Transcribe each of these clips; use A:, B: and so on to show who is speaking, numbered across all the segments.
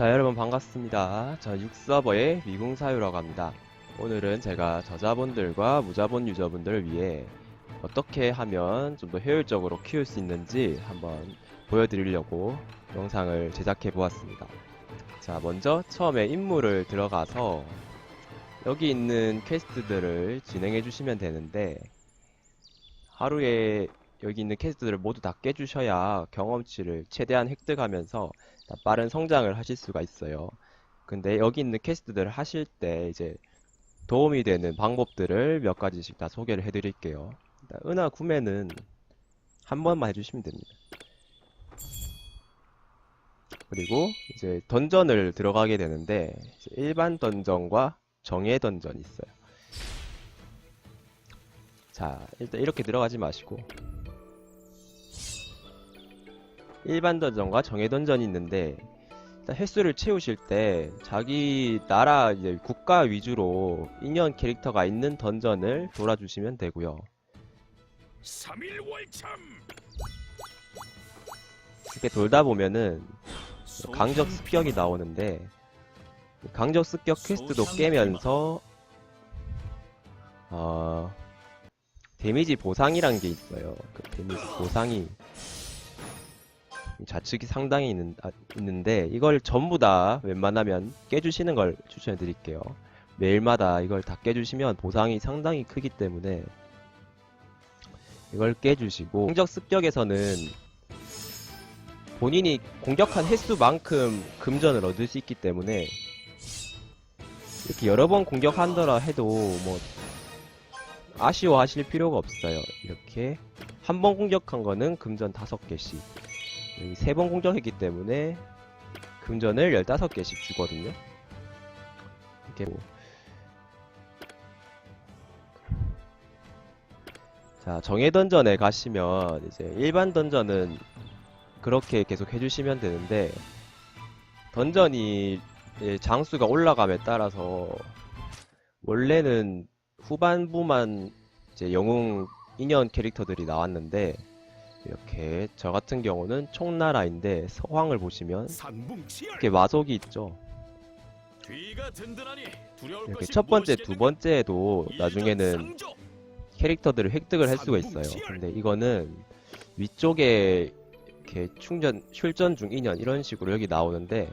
A: 자 여러분 반갑습니다. 저 6서버의 미궁사유라고 합니다. 오늘은 제가 저자분들과 무자본 유저분들을 위해 어떻게 하면 좀 더 효율적으로 키울 수 있는지 한번 보여드리려고 영상을 제작해 보았습니다. 자 먼저 처음에 임무를 들어가서 여기 있는 퀘스트들을 진행해 주시면 되는데 하루에 여기 있는 퀘스트들을 모두 다 깨주셔야 경험치를 최대한 획득하면서 빠른 성장을 하실 수가 있어요. 근데 여기 있는 퀘스트들을 하실 때 이제 도움이 되는 방법들을 몇 가지씩 다 소개를 해드릴게요. 은하 구매는 한 번만 해주시면 됩니다. 그리고 이제 던전을 들어가게 되는데 일반 던전과 정예 던전이 있어요. 자, 일단 이렇게 들어가지 마시고 일반 던전과 정예 던전이 있는데 횟수를 채우실 때 자기 나라 이제 국가 위주로 인연 캐릭터가 있는 던전을 돌아주시면 되고요.
B: 3일 월참
A: 이렇게 돌다 보면은 강적 습격이 나오는데 강적 습격 퀘스트도 깨면서 어 데미지 보상이란 게 있어요. 그 데미지 보상이 좌측이 상당히 있는, 아, 있는데 이걸 전부 다 웬만하면 깨주시는 걸 추천해 드릴게요. 매일마다 이걸 다 깨주시면 보상이 상당히 크기 때문에 이걸 깨주시고 공적 습격에서는 본인이 공격한 횟수만큼 금전을 얻을 수 있기 때문에 이렇게 여러 번 공격한다라 해도 뭐 아쉬워하실 필요가 없어요. 이렇게 한 번 공격한 거는 금전 5개씩 여기 세 번 공격했기 때문에 금전을 15개씩 주거든요. 이렇게 뭐. 자, 정예 던전에 가시면 이제 일반 던전은 그렇게 계속 해주시면 되는데 던전이 이제 장수가 올라감에 따라서 원래는 후반부만 이제 영웅 인연 캐릭터들이 나왔는데 이렇게 저 같은 경우는 총나라인데 서황을 보시면 이렇게 마속이 있죠. 이렇게 첫 번째, 두? 번째에도 나중에는. 캐릭터들을 획득을 할 수가 있어요. 근데 이거는 위쪽에 이렇게 충전, 출전 중 인연 이런 식으로 여기 나오는데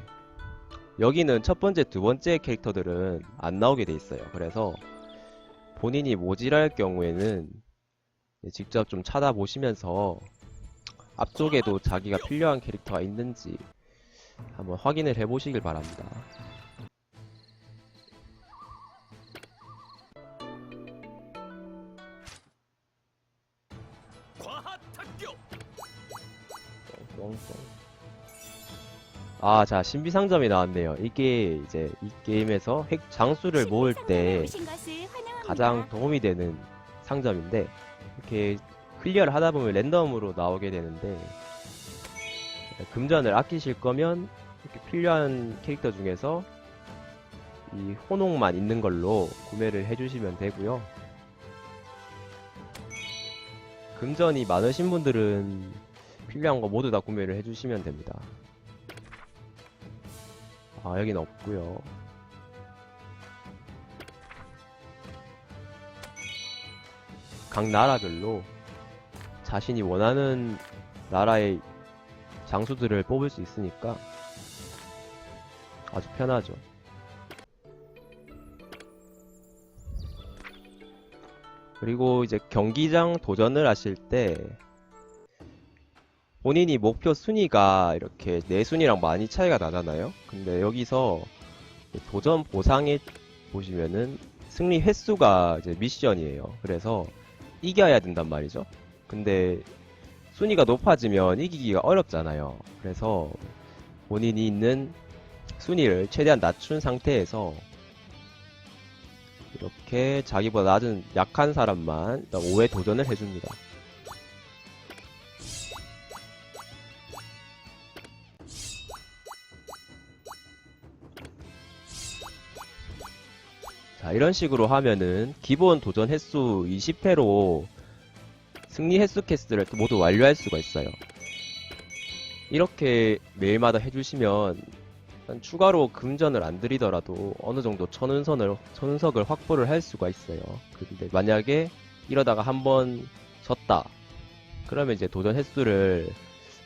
A: 여기는 첫 번째, 두 번째 캐릭터들은 안 나오게 돼 있어요. 그래서 본인이 모질할 경우에는 직접 좀 찾아보시면서 앞쪽에도 자기가 필요한 캐릭터가 있는지 한번 확인을 해보시길 바랍니다. 아, 자, 신비상점이 나왔네요. 이게 이제 이 게임에서 핵 장수를 모을 때 가장 도움이 되는 상점인데, 이렇게 클리어를 하다 보면 랜덤으로 나오게 되는데, 금전을 아끼실 거면 이렇게 필요한 캐릭터 중에서 이 호농만 있는 걸로 구매를 해주시면 되고요. 금전이 많으신 분들은 필요한 거 모두 다 구매를 해주시면 됩니다. 아, 여긴 없고요. 각 나라별로 자신이 원하는 나라의 장수들을 뽑을 수 있으니까 아주 편하죠. 그리고 이제 경기장 도전을 하실 때 본인이 목표 순위가 이렇게 내 순위랑 많이 차이가 나잖아요. 근데 여기서 도전 보상에 보시면은 승리 횟수가 이제 미션이에요. 그래서 이겨야 된단 말이죠. 근데 순위가 높아지면 이기기가 어렵잖아요. 그래서 본인이 있는 순위를 최대한 낮춘 상태에서 이렇게 자기보다 낮은 약한 사람만 5회 도전을 해줍니다. 자, 이런 식으로 하면은 기본 도전 횟수 20회로 승리 횟수 캐스트를 또 모두 완료할 수가 있어요. 이렇게 매일마다 해주시면 추가로 금전을 안 들이더라도 어느 정도 천운선을 천운석을 확보를 할 수가 있어요. 근데 만약에 이러다가 한번 졌다. 그러면 이제 도전 횟수를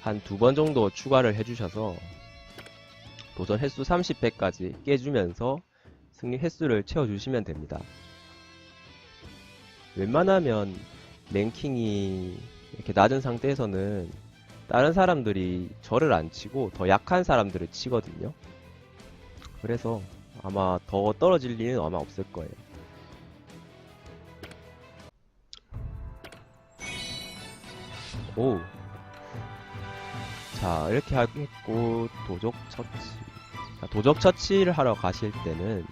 A: 한 두 번 정도 추가를 해주셔서 도전 횟수 30회까지 깨주면서 승리 횟수를 채워주시면 됩니다. 웬만하면 랭킹이 이렇게 낮은 상태에서는 다른 사람들이 저를 안 치고 더 약한 사람들을 치거든요. 그래서 아마 더 떨어질 리는 아마 없을 거예요. 오. 자, 이렇게 하겠고, 도적 처치. 자, 도적 처치를 하러 가실 때는,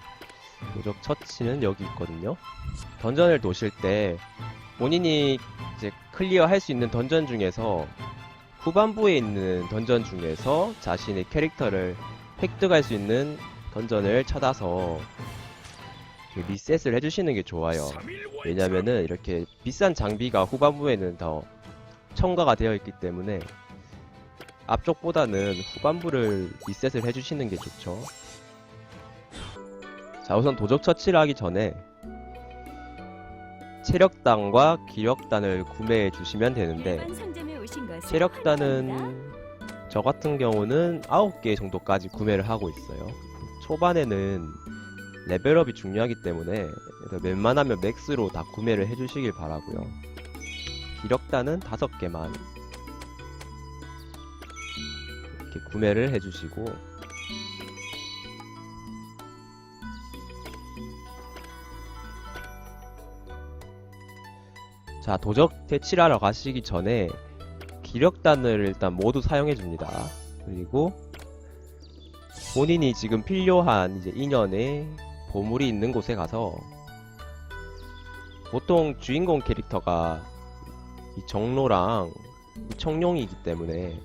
A: 도적 처치는 여기 있거든요. 던전을 도실 때, 본인이 이제 클리어 할 수 있는 던전 중에서, 후반부에 있는 던전 중에서 자신의 캐릭터를 획득할 수 있는 던전을 찾아서 그 리셋을 해주시는 게 좋아요. 왜냐면은 이렇게 비싼 장비가 후반부에는 더 첨가가 되어 있기 때문에 앞쪽보다는 후반부를 리셋을 해주시는 게 좋죠. 자, 우선 도적 처치를 하기 전에 체력단과 기력단을 구매해 주시면 되는데. 체력단은 저 같은 경우는 9개 정도까지 구매를 하고 있어요. 초반에는 레벨업이 중요하기 때문에 웬만하면 맥스로 다 구매를 해주시길 바라고요. 기력단은 5개만 이렇게 구매를 해주시고 자 도적 대치하러 가시기 전에 기력단을 일단 모두 사용해 줍니다. 그리고 본인이 지금 필요한 이제 인연의 보물이 있는 곳에 가서 보통 주인공 캐릭터가 이 정로랑 이 청룡이기 때문에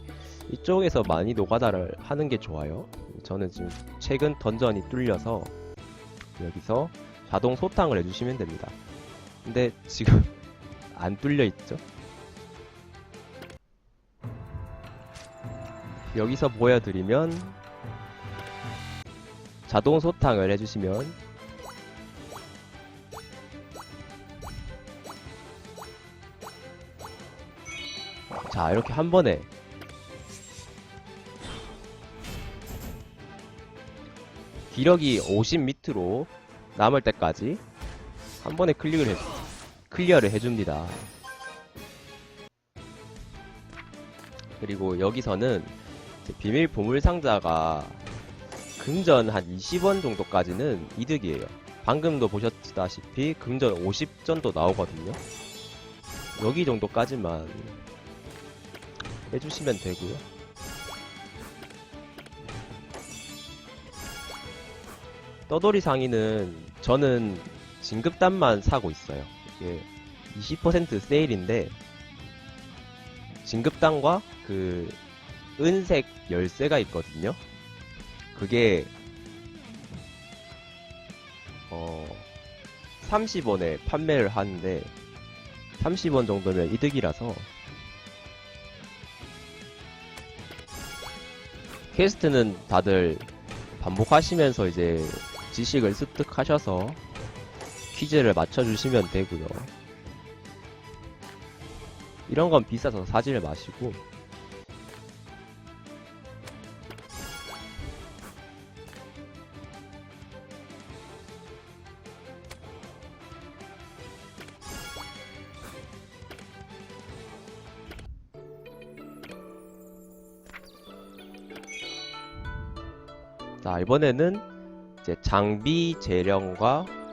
A: 이쪽에서 많이 노가다를 하는 게 좋아요. 저는 지금 최근 던전이 뚫려서 여기서 자동 소탕을 해주시면 됩니다. 근데 지금 안 뚫려 있죠? 여기서 보여드리면 자동 소탕을 해주시면 자 이렇게 한 번에 기력이 50 밑으로 남을 때까지 한 번에 클릭을 해 클리어를 해줍니다. 그리고 여기서는 비밀 보물 상자가 금전 한 20원 정도까지는 이득이에요. 방금도 보셨다시피 금전 50전도 나오거든요. 여기 정도까지만 해주시면 되고요. 떠돌이 상의는 저는 진급단만 사고 있어요. 이게 20% 세일인데 진급단과 그 은색 열쇠가 있거든요. 그게 어 30원에 판매를 하는데 30원 정도면 이득이라서 퀘스트는 다들 반복하시면서 이제 지식을 습득하셔서 퀴즈를 맞춰주시면 되고요. 이런 건 비싸서 사지를 마시고 자 이번에는 이제 장비 재령과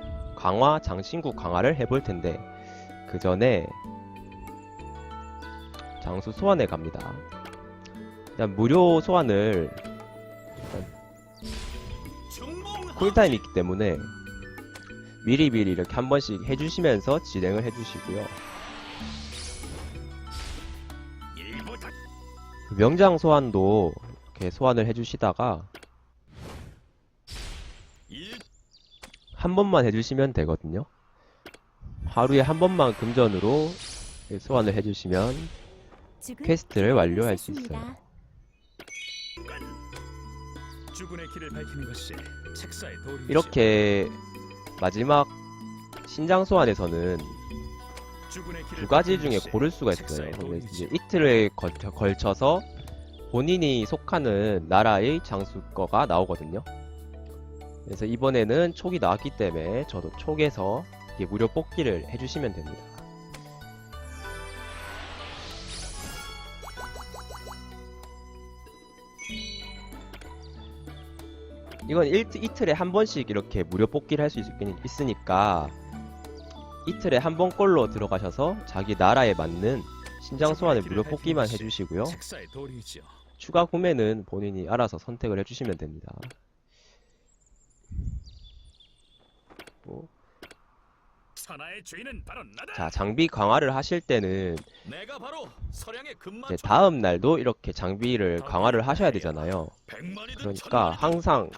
A: 강화 장신구 강화를 해볼 텐데 그 전에 장수 소환에 갑니다. 일단 무료 소환을 쿨타임이 있기 때문에 미리미리 이렇게 한 번씩 해주시면서 진행을 해주시고요. 명장 소환도 이렇게 소환을 해주시다가
B: 일
A: 한 번만 해주시면 되거든요. 하루에 한 번만 금전으로 소환을 해주시면 퀘스트를 완료할 수. 있어요. 이렇게 마지막 신장 소환에서는 두 가지 중에 고를 수가 있어요. 근데. 이제 이틀에 걸- 걸쳐서 본인이 속하는 나라의 장수 거가 나오거든요. 그래서 이번에는 촉이 나왔기 때문에 저도 촉에서 무료 뽑기를 해주시면 됩니다. 이건 일, 이틀에 한 번씩 이렇게 무료 뽑기를 할 수 있으니까 이틀에 한 번꼴로 들어가셔서 자기 나라에 맞는 신장 소환을 무료 뽑기만 해주시고요. 추가 구매는 본인이 알아서 선택을 해주시면 됩니다. 뭐,
B: 바로 나다.
A: 자, 장비 강화를 하실 때는
B: 내가 바로 서량의 금마
A: 이제 다음 날도 이렇게 장비를 강화를 하셔야 되잖아요. 그러니까 항상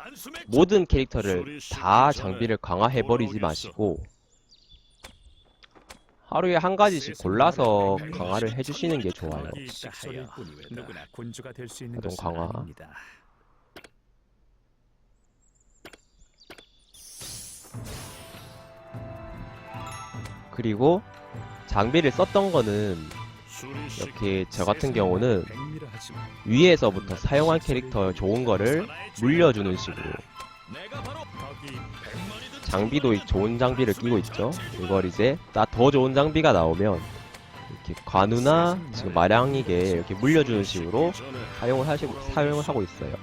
A: 모든 캐릭터를 다 장비를 강화해 버리지 마시고 하루에 한 가지씩 골라서 강화를 해주시는 게 좋아요.
C: 이 식소리일 뿐이외다. 누구나 군주가 될수 있는
A: 자동
C: 것은
A: 강화. 그리고 장비를 썼던 거는 이렇게 저 같은 경우는. 위에서부터 사용한 캐릭터 좋은 거를 물려주는 식으로 장비도 좋은 장비를 끼고 있죠. 이걸 이제 나 더 좋은 장비가 나오면 이렇게 관우나 지금 마량이게 이렇게 물려주는 식으로 사용을 하시고 사용을 하고 있어요.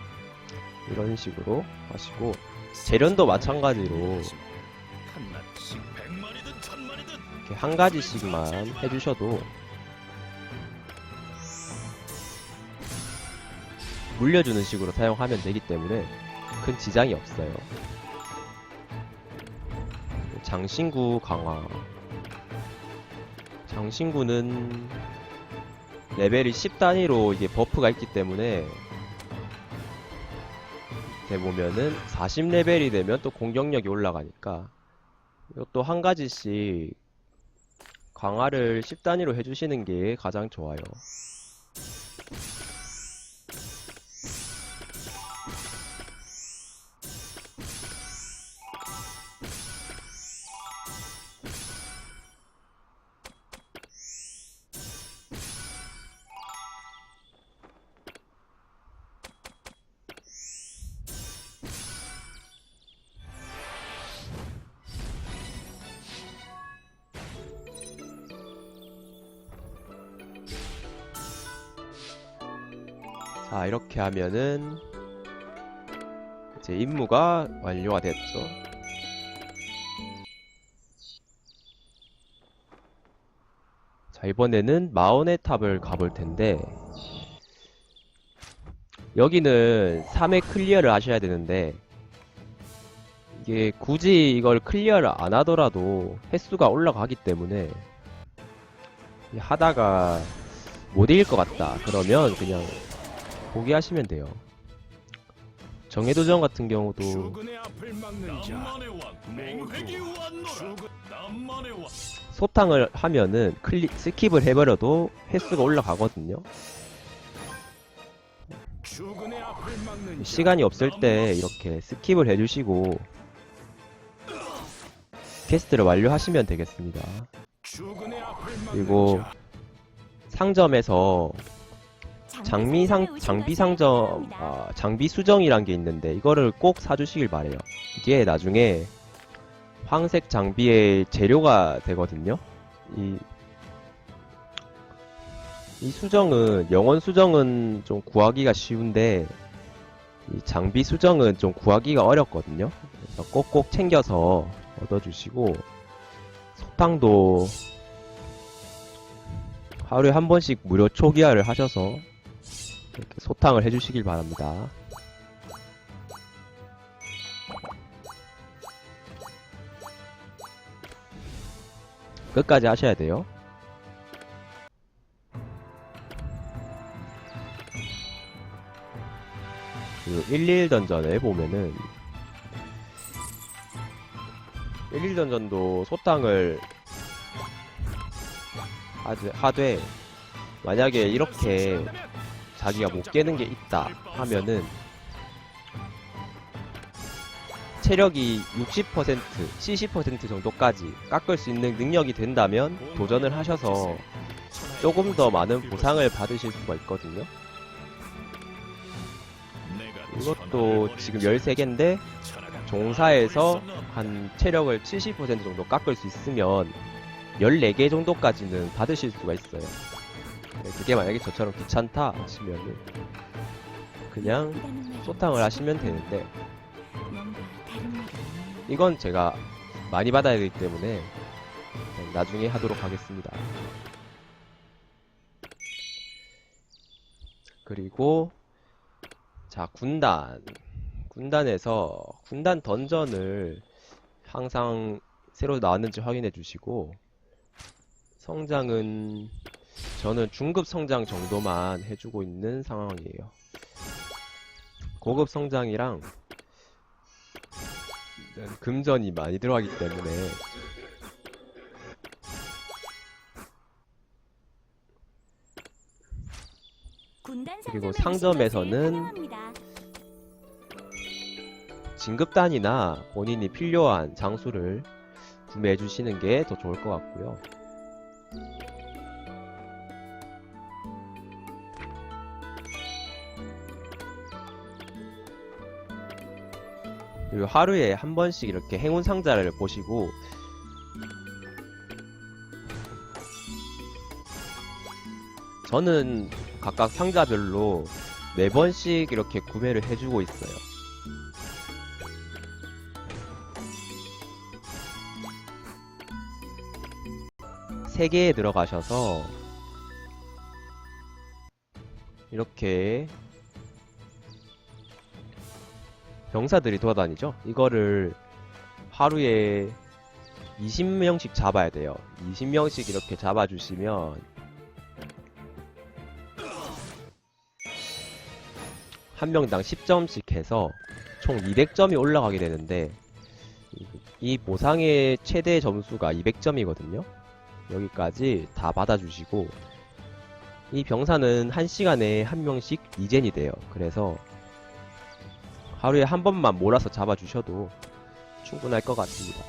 A: 이런 식으로 하시고 재련도 마찬가지로 이렇게 한 가지씩만 해주셔도 물려주는 식으로 사용하면 되기 때문에 큰 지장이 없어요. 장신구 강화. 장신구는 레벨이 10단위로 이게 버프가 있기 때문에 이렇게 보면은 40레벨이 되면 또 공격력이 올라가니까 이것도 한 가지씩 강화를 10단위로 해주시는 게 가장 좋아요. 자, 이렇게 하면은 이제 임무가 완료가 됐죠. 자, 이번에는 마온의 탑을 가볼 텐데 여기는 3회 클리어를 하셔야 되는데 이게 굳이 이걸 클리어를 안 하더라도 횟수가 올라가기 때문에 하다가 못 이길 것 같다. 그러면 그냥 포기하시면 돼요. 정해도전 같은 경우도 소탕을 하면은 클리, 스킵을 해버려도 횟수가 올라가거든요. 시간이 없을 때 이렇게 스킵을 해주시고 퀘스트를 완료하시면 되겠습니다. 그리고
C: 자.
A: 상점에서 장미 상 장비 상점 아, 장비 수정이란 게 있는데 이거를 꼭 사주시길 바래요. 이게 나중에 황색 장비의 재료가 되거든요. 이, 이 수정은 영원 수정은 좀 구하기가 쉬운데 이 장비 수정은 좀 구하기가 어렵거든요. 그래서 꼭꼭 챙겨서 얻어주시고 소탕도 하루에 한 번씩 무료 초기화를 하셔서 이렇게 소탕을 해주시길 바랍니다. 끝까지 하셔야 돼요. 그 11 던전에 보면은 11 던전도 소탕을 하되, 하되 만약에 이렇게 자기가 못 깨는 게 있다 하면은 체력이 60%, 70% 정도까지 깎을 수 있는 능력이 된다면 도전을 하셔서 조금 더 많은 보상을 받으실 수가 있거든요. 이것도 지금 13개인데 종사에서 한 체력을 70% 정도 깎을 수 있으면 14개 정도까지는 받으실 수가 있어요. 네, 그게 만약에 저처럼 귀찮다 하시면은 그냥 소탕을 하시면 되는데 이건 제가 많이 받아야 되기 때문에 나중에 하도록 하겠습니다. 그리고 자 군단 군단에서 군단 던전을 항상 새로 나왔는지 확인해 주시고 성장은 저는 중급 성장 정도만 해주고 있는 상황이에요. 고급 성장이랑 금전이 많이 들어가기 때문에 그리고 상점에서는 진급단이나 본인이 필요한 장수를 구매해 주시는 게 더 좋을 것 같고요. 그리고 하루에 한 번씩 이렇게 행운 상자를 보시고 저는 각각 상자별로 네 번씩 이렇게 구매를 해주고 있어요. 세 개에 들어가셔서 이렇게 병사들이 돌아다니죠? 이거를 하루에 20명씩 잡아야 돼요. 20명씩 이렇게 잡아주시면 한 명당 10점씩 해서 총 200점이 올라가게 되는데 이- 이 보상의 최대 점수가 200점이거든요. 여기까지 다 받아주시고 이 병사는 1시간에 한 명씩 이젠이 돼요. 그래서 하루에 한 번만 몰아서 잡아주셔도 충분할 것 같습니다.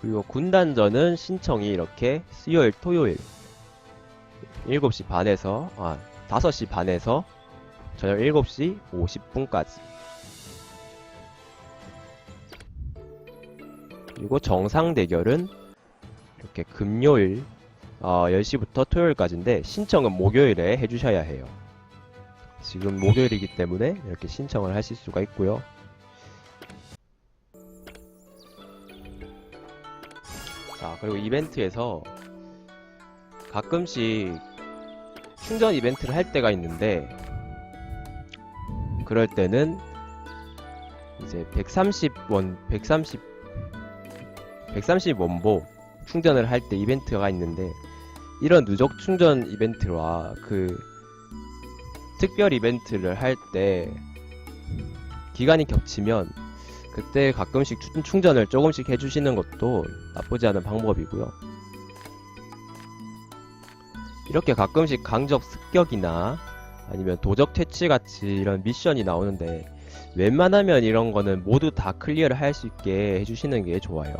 A: 그리고 군단전은 신청이 이렇게 수요일, 토요일 7시 반에서 아 5시 반에서 저녁 7시 50분까지 그리고 정상 대결은 이렇게 금요일 어, 10시부터 토요일까지인데 신청은 목요일에 해주셔야 해요. 지금 목요일이기 때문에 이렇게 신청을 하실 수가 있고요. 자, 그리고 이벤트에서 가끔씩 충전 이벤트를 할 때가 있는데 그럴 때는 이제 130원, 130 130원보 충전을 할 때 이벤트가 있는데 이런 누적 충전 이벤트와 그 특별 이벤트를 할 때 기간이 겹치면 그때 가끔씩 충- 충전을 조금씩 해주시는 것도 나쁘지 않은 방법이고요. 이렇게 가끔씩 강적 습격이나 아니면 도적 퇴치 같이 이런 미션이 나오는데 웬만하면 이런 거는 모두 다 클리어를 할 수 있게 해주시는 게 좋아요.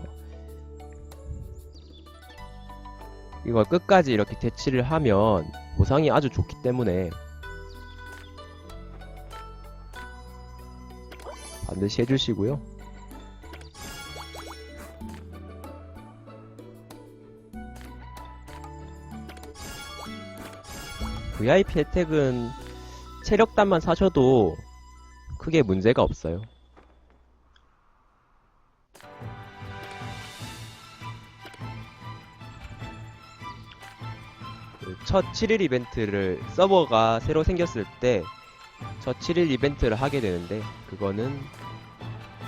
A: 이걸 끝까지 이렇게 대치를 하면 보상이 아주 좋기 때문에 반드시 해주시고요. VIP 혜택은 체력단만 사셔도 크게 문제가 없어요. 첫 7일 이벤트를 서버가 새로 생겼을 때 첫 7일 이벤트를 하게 되는데 그거는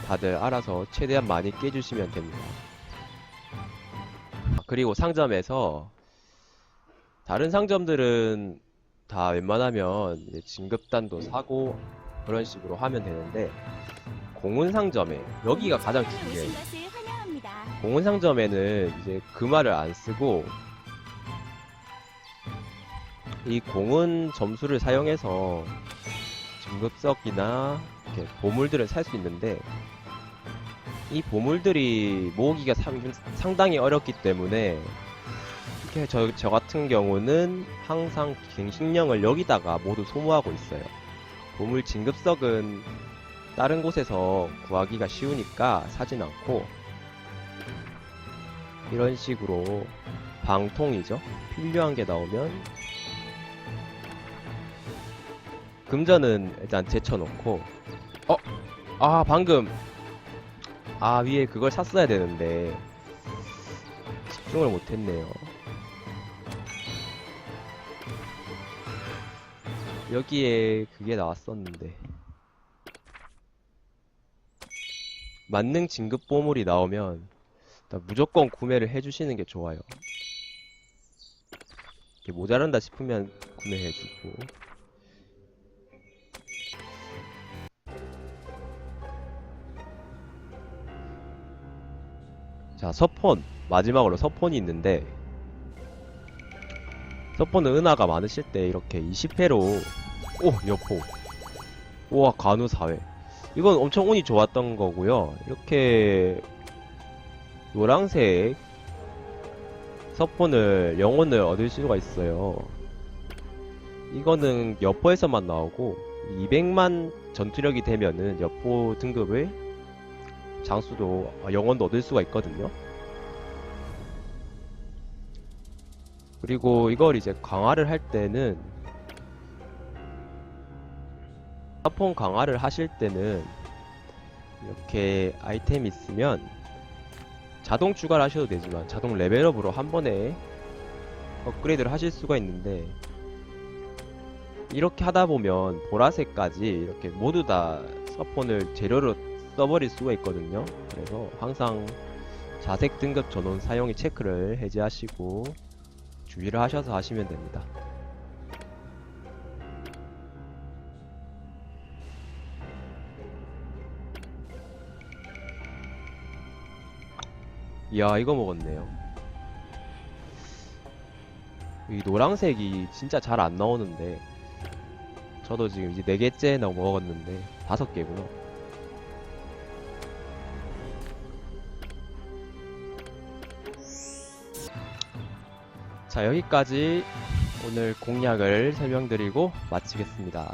A: 다들 알아서 최대한 많이 깨주시면 됩니다. 아, 그리고 상점에서 다른 상점들은 다 웬만하면 진급단도 사고 그런 식으로 하면 되는데 공운 상점에 여기가 가장 중요해요.
D: 환영합니다.
A: 공원 상점에는 이제 금화를 안 쓰고 이 공은 점수를 사용해서 증급석이나 이렇게 보물들을 살 수 있는데 이 보물들이 모으기가 상, 상당히 어렵기 때문에 이렇게 저, 저 같은 경우는 항상 갱신령을 여기다가 모두 소모하고 있어요. 보물 진급석은 다른 곳에서 구하기가 쉬우니까 사진 않고 이런 식으로 방통이죠. 필요한 게 나오면 금전은 일단 제쳐놓고 어? 아 방금 아 위에 그걸 샀어야 되는데 집중을 못했네요. 여기에 그게 나왔었는데 만능 진급 보물이 나오면 무조건 구매를 해주시는 게 좋아요. 모자란다 싶으면 구매해주고 자 서폰. 마지막으로 서폰이 있는데 서폰은 은하가 많으실 때 이렇게 20회로 오 여포. 우와 간우 4회. 이건 엄청 운이 좋았던 거고요. 이렇게 노랑색 서폰을 영혼을 얻을 수가 있어요. 이거는 여포에서만 나오고 200만 전투력이 되면은 여포 등급을 장수도 아, 영혼도 얻을 수가 있거든요. 그리고 이걸 이제 강화를 할 때는 사폰 강화를 하실 때는 이렇게 아이템 있으면 자동 추가를 하셔도 되지만 자동 레벨업으로 한 번에 업그레이드를 하실 수가 있는데 이렇게 하다 보면 보라색까지 이렇게 모두 다 서폰을 재료로 써버릴 수가 있거든요 그래서 항상 자색 등급 전원 사용이 체크를 해제하시고 주의를 하셔서 하시면 됩니다. 이야 이거 먹었네요. 이 노랑색이 진짜 잘 안 나오는데 저도 지금 이제 네 개째 나 먹었는데 다섯 개구나. 자 여기까지 오늘 공략을 설명드리고 마치겠습니다.